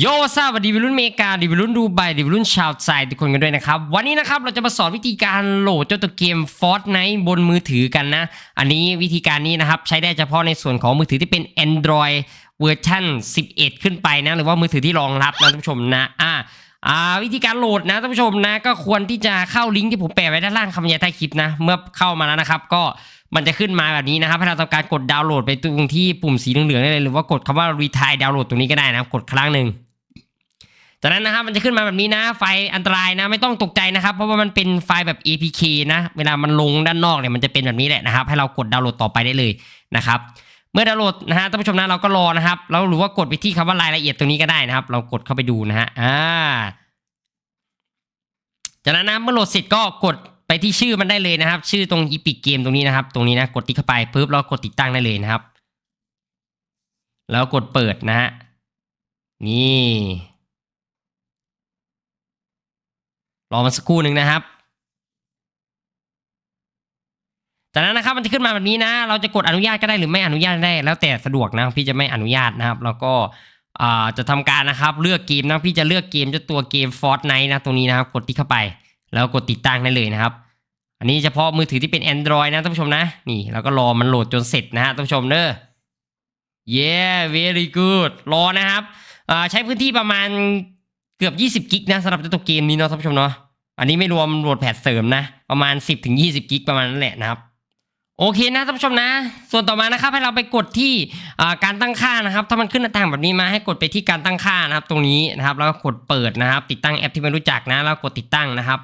โยซาวัสดีวัยรุ่นเมกาดีวัยรุ่นดูไบดีวัยรุ่นชาวไทยทุกคนกันด้วยนะครับ วันนี้นะครับเราจะมาสอนวิธีการโหลดเจ้าตัวเกม Fortnite บนมือถือกันนะ อันนี้วิธีการนี้นะครับ ใช้ได้เฉพาะในส่วนของมือถือที่เป็น Android เวอร์ชัน11 ขึ้นไปนะ หรือว่ามือถือที่รองรับนะท่านผู้ชมนะอ่าอ่าวิธีการโหลดนะท่านผู้ชมนะ ก็ควรที่จะเข้าลิงก์ที่ผมแปะไว้ด้านล่างคำบรรยายใต้คลิปนะ เมื่อเข้ามาแล้วนะครับ ก็ มันจะขึ้นมาแบบนี้นะครับให้เราทำการกดดาวน์โหลดไปตรงที่ปุ่มสีเหลืองๆได้เลยหรือว่ากดคำว่า retire download ตรงนี้ก็ได้นะครับกดครั้งหนึ่งจากนั้นนะครับมันจะขึ้นมาแบบนี้นะ ไฟล์อันตรายนะไม่ต้องตกใจนะครับ เพราะว่ามันเป็นไฟล์แบบ APK นะ เวลามันลงด้านนอกเนี่ยมันจะเป็นแบบนี้แหละนะครับ ให้เรากดดาวน์โหลดต่อไปได้เลยนะครับ เมื่อดาวน์โหลดนะฮะท่านผู้ชมนะเราก็รอนะครับแล้วหรือว่ากดไปที่คำว่ารายละเอียดตรงนี้ก็ได้นะครับ เรากดเข้าไปดูนะฮะอ่าจากนั้นนะเมื่อโหลดเสร็จก็กด ไปที่ชื่อมันได้เลยนะครับ ชื่อตรง Epic Game ตรงนี้นะครับ ตรงนี้นะกดติ๊กเข้าไปปุ๊บแล้วกดติดตั้งได้เลยนะครับ แล้วกดเปิดนะฮะนี่รอมาสักครู่หนึ่งนะครับจากนั้นนะครับมันจะขึ้นมาแบบนี้นะ เราจะกดอนุญาตก็ได้หรือไม่อนุญาตได้แล้วแต่สะดวกนะพี่จะไม่อนุญาตนะครับ แล้วก็อ่าจะทำการนะครับ เลือกเกมนะพี่จะเลือกเกมจ้าตัวเกม Fortnite นะตรงนี้นะครับ กดที่เข้าไป แล้วกดติดตั้งได้เลยนะครับ อันนี้เฉพาะมือถือที่เป็น Android นะท่านผู้ชมนะ นี่แล้วก็รอมันโหลดจนเสร็จนะฮะท่านผู้ชมเด้อ yeah very good รอนะครับอ่าใช้พื้นที่ประมาณเกือบ 20 กิกนะสำหรับตัวเกมนี้เนาะท่านผู้ชมเนาะอันนี้ไม่รวมโหลดแพทเสริมนะ ประมาณ 10ถึง20 กิกประมาณนั้นแหละนะครับโอเคนะท่านผู้ชมนะ ส่วนต่อมานะครับให้เราไปกดที่อ่าการตั้งค่านะครับ ถ้ามันขึ้นหน้าต่างแบบนี้มาให้กดไปที่การตั้งค่านะครับ ตรงนี้นะครับ แล้วก็กดเปิดนะครับ ติดตั้งแอปที่ไม่รู้จักนะ แล้วกดติดตั้งนะครับ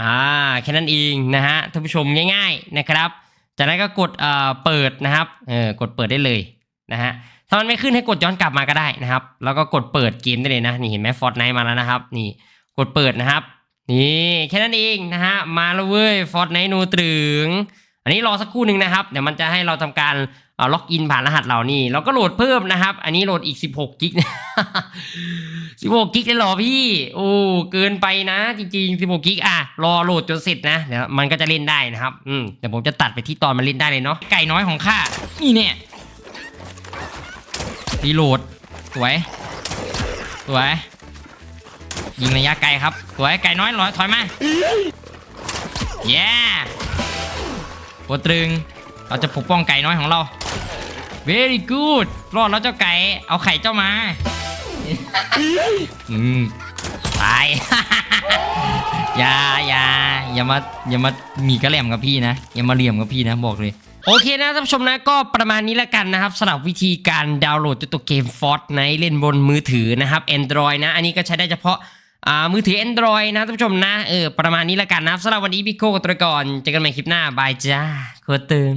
อ่าแค่นั้นเองนะฮะท่านผู้ชมง่าย ๆนะครับ จากนั้นก็กดเอ่อเปิดนะครับเออกดเปิดได้เลยนะฮะถ้ามันไม่ขึ้นให้กดย้อนกลับมาก็ได้นะครับ แล้วก็กดเปิดเกมได้เลยนะนี่เห็นไหมฟอร์ n ไนมาแล้วนะครับ นี่กดเปิดนะครับ นี่แค่นั้นเองนะฮะมาแล้วเว้ยฟอร์ n ไนนูตรึงอันนี้รอสักครู่หนึ่งนะครับ เดี๋ยวมันจะให้เราทำการ เอาล็อกอินผ่านรหัสเรานี่เราก็โหลดเพิ่มนะครับ อันนี้โหลดอีก 16กิก16กิกเลยหรอพี่โอ้เกินไปนะ จริงๆ16กิกอะรอโหลดจนเสร็จนะเดี๋ยวมันก็จะเล่นได้นะครับอืมเดี๋ยวผมจะตัดไปที่ตอนมันเล่นได้เลยเนาะไก่น้อยของข้านี่เนี่ยรีโหลดสวยสวยยิงระยะไกลครับสวยไก่น้อยลอยถอยมาเย้โคตรึง เราจะปกป้องไก่น้อยของเรา very good รอดแล้วเจ้าไก่ เอาไข่เจ้ามา อืม ตาย อย่าอย่าอย่ามาอย่ามามีกระแหลมกับพี่นะ อย่ามาเหลี่ยมกับพี่นะบอกเลย โอเคนะท่านผู้ชมนะก็ประมาณนี้ล้วกันนะครับสำหรับวิธีการดาวน์โหลดตัวเกม Fortnite เล่นบนมือถือนะครับ Android นะ อันนี้ก็ใช้ได้เฉพาะมือถือ Android นะท่านผู้ชมนะเออประมาณนี้ล้วกันนะครับสำหรับวันนี้พี่โก้กับตัวก่อนเจอกันใหม่คลิปหน้าบายจ้าโคตรตึง